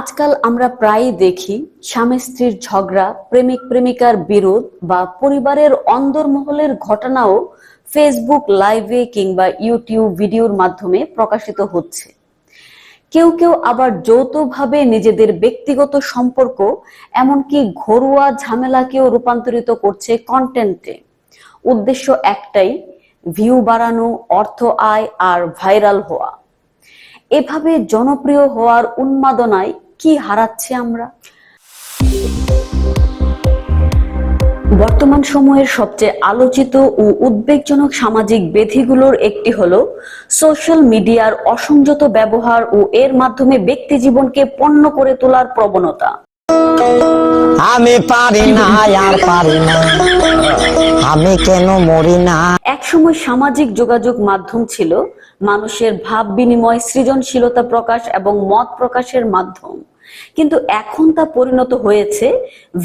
আজকাল আমরা প্রায়ই দেখি স্বামী স্ত্রীর ঝগড়া, প্রেমিক প্রেমিকার বিরোধ বা পরিবারের অন্দরমহলের ঘটনাও ফেসবুক লাইভে কিংবা ইউটিউব ভিডিওর মাধ্যমে প্রকাশিত হচ্ছে। কেউ কেউ আবার যৌথভাবে নিজেদের ব্যক্তিগত সম্পর্ক, এমনকি ঘরোয়া ঝামেলাকেও রূপান্তরিত করছে কন্টেন্টে উদ্দেশ্য একটাই ভিউ বাড়ানো, অর্থ আয় আর ভাইরাল হওয়া। এভাবে জনপ্রিয় হওয়ার উন্মাদনায় কি হারাচ্ছি আমরা? বর্তমান সময়ের সবচেয়ে আলোচিত ও উদ্বেগজনক সামাজিক বেধিগুলোর একটি হলো সোশ্যাল মিডিয়ার অসংযত ব্যবহার ও এর মাধ্যমে ব্যক্তি জীবনকে পণ্য করে তোলার প্রবণতা। আমি পারি না, আর পারি না। আমি কেন মরি না? একসময় সামাজিক যোগাযোগ মাধ্যম ছিল মানুষের ভাব বিনিময়, সৃজনশীলতা প্রকাশ এবং মত প্রকাশের মাধ্যম। কিন্তু এখন তা পরিণত হয়েছে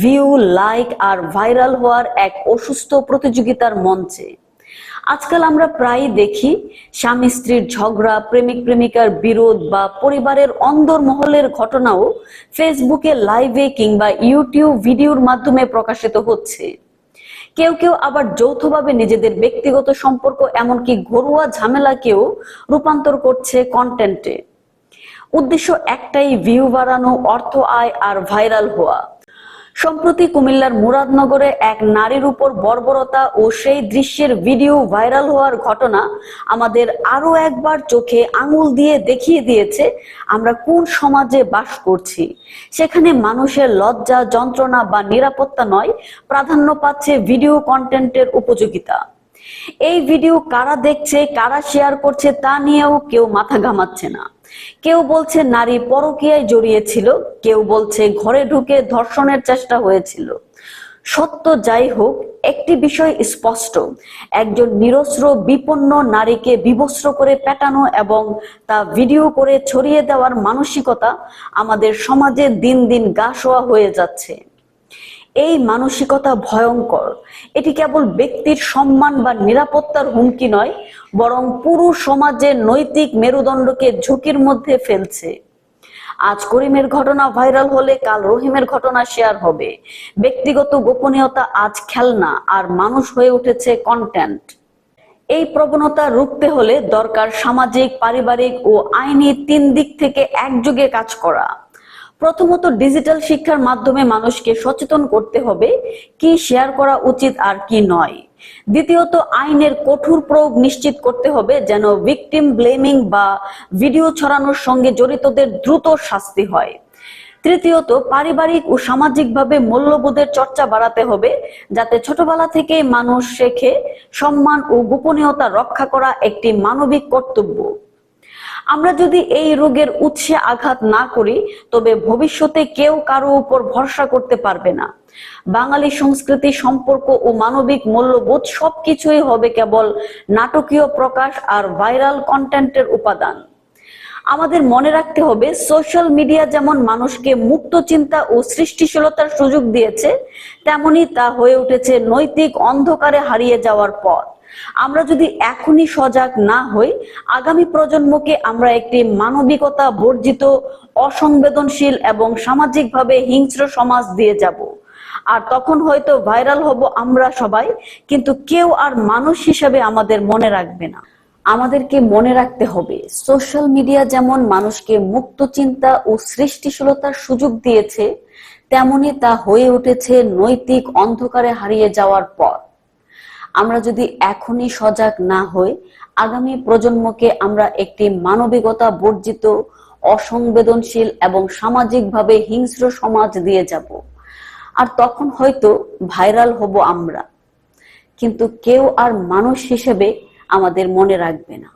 ভিউ লাইক আর ভাইরাল হওয়ার এক অসুস্থ প্রতিযোগিতার মঞ্চে। আজকাল আমরা প্রায়ই দেখি স্বামী স্ত্রীর ঝগড়া, প্রেমিক প্রেমিকার বিরোধ বা পরিবারের অন্দরমহলের ঘটনাও ফেসবুকে লাইভে কিংবা ইউটিউব ভিডিওর মাধ্যমে প্রকাশিত হচ্ছে। কেউ কেউ আবার যৌথভাবে নিজেদের ব্যক্তিগত সম্পর্ক, এমনকি ঘরোয়া ঝামেলাকেও রূপান্তর করছে কন্টেন্টে উদ্দেশ্য একটাই ভিউ বাড়ানো, অর্থ আয় আর ভাইরাল হওয়া। সম্প্রতি কুমিল্লার মুরাদনগরে এক নারীর উপর বর্বরতা ও সেই দৃশ্যের ভিডিও ভাইরাল হওয়ার ঘটনা আমাদের আরও একবার চোখে আঙুল দিয়ে দেখিয়ে দিয়েছে, আমরা কোন সমাজে বাস করছি। সেখানে মানুষের লজ্জা, যন্ত্রণা বা নিরাপত্তা নয়, প্রাধান্য পাচ্ছে ভিডিও কন্টেন্টের উপযোগিতা। এই ভিডিও কারা দেখছে, কারা শেয়ার করছে তা নিয়েও কেউ মাথা ঘামাচ্ছে না। কেউ বলছে নারী পরকীয়ায় জড়িয়েছিল, কেউ বলছে ঘরে ঢুকে ধর্ষণের চেষ্টা হয়েছিল। সত্য যাই হোক, একটি বিষয় স্পষ্ট, একজন নিরস্ত্র, বিপন্ন নারীকে বিবস্ত্র করে পেটানো এবং তা ভিডিও করে ছড়িয়ে দেওয়ার মানসিকতা আমাদের সমাজে দিন দিন গা হয়ে যাচ্ছে। এই মানসিকতা ভয়ঙ্কর। এটি কেবল ব্যক্তির সম্মান বা নিরাপত্তার হুমকি নয়, বরং পুরো সমাজের নৈতিক মেরুদণ্ডকে ঝুঁকির মধ্যে ফেলছে। আজ করিমের ঘটনা ভাইরাল হলে কাল রহিমের ঘটনা শেয়ার হবে। ব্যক্তিগত গোপনীয়তা আজ খেলনা, আর মানুষ হয়ে উঠেছে কন্টেন্ট এই প্রবণতা রুখতে হলে দরকার সামাজিক, পারিবারিক ও আইনি তিন দিক থেকে একযোগে কাজ করা। প্রথমত ডিজিটাল শিক্ষার মাধ্যমে মানুষকে সচেতন করতে হবে কি শেয়ার করা উচিত আর কি নয়। দ্বিতীয়ত, আইনের কঠোর প্রয়োগ নিশ্চিত করতে হবে যেন ভিকটিম ব্লেমিং বা ভিডিও ছড়ানোর সঙ্গে জড়িতদের দ্রুত শাস্তি হয়। তৃতীয়ত, পারিবারিক ও সামাজিকভাবে মূল্যবোধের চর্চা বাড়াতে হবে যাতে ছোটবেলা থেকে মানুষ শেখে সম্মান ও গোপনীয়তা রক্ষা করা একটি মানবিক কর্তব্য। আমরা যদি এই রোগের উৎসে আঘাত না করি, তবে ভবিষ্যতে কেউ কারও উপর ভরসা করতে পারবে না। বাঙালি সংস্কৃতি, সম্পর্ক ও মানবিক মূল্যবোধ সবকিছুই হবে কেবল নাটকীয় প্রকাশ আর ভাইরাল কন্টেন্টের উপাদান। আমাদের মনে রাখতে হবে, সোশ্যাল মিডিয়া যেমন মানুষকে মুক্ত চিন্তা ও সৃষ্টিশীলতার সুযোগ দিয়েছে, তেমনি তা হয়ে উঠেছে নৈতিক অন্ধকারে হারিয়ে যাওয়ার পথ। আমরা যদি এখনই সজাগ না হই, আগামী প্রজন্মকে আমরা একটি মানবিকতা বর্জিত, অসংবেদনশীল এবং সামাজিকভাবে হিংস্র সমাজ দিয়ে যাব। আর তখন হয়তো ভাইরাল হব আমরা সবাই, কিন্তু কেউ আর মানুষ হিসেবে আমাদের মনে রাখবে না। আমাদেরকে মনে রাখতে হবে, সোশ্যাল মিডিয়া যেমন মানুষকে মুক্ত চিন্তা ও সৃষ্টিশীলতার সুযোগ দিয়েছে, তেমনি তা হয়ে উঠেছে নৈতিক অন্ধকারে হারিয়ে যাওয়ার পর আমরা যদি এখনই সজাগ না হই, আগামী প্রজন্মকে আমরা একটি মানবিকতা বর্জিত, অসংবেদনশীল এবং সামাজিকভাবে হিংস্র সমাজ দিয়ে যাব। আর তখন হয়তো ভাইরাল হব আমরা। কিন্তু কেউ আর মানুষ হিসেবে আমাদের মনে রাখবে না।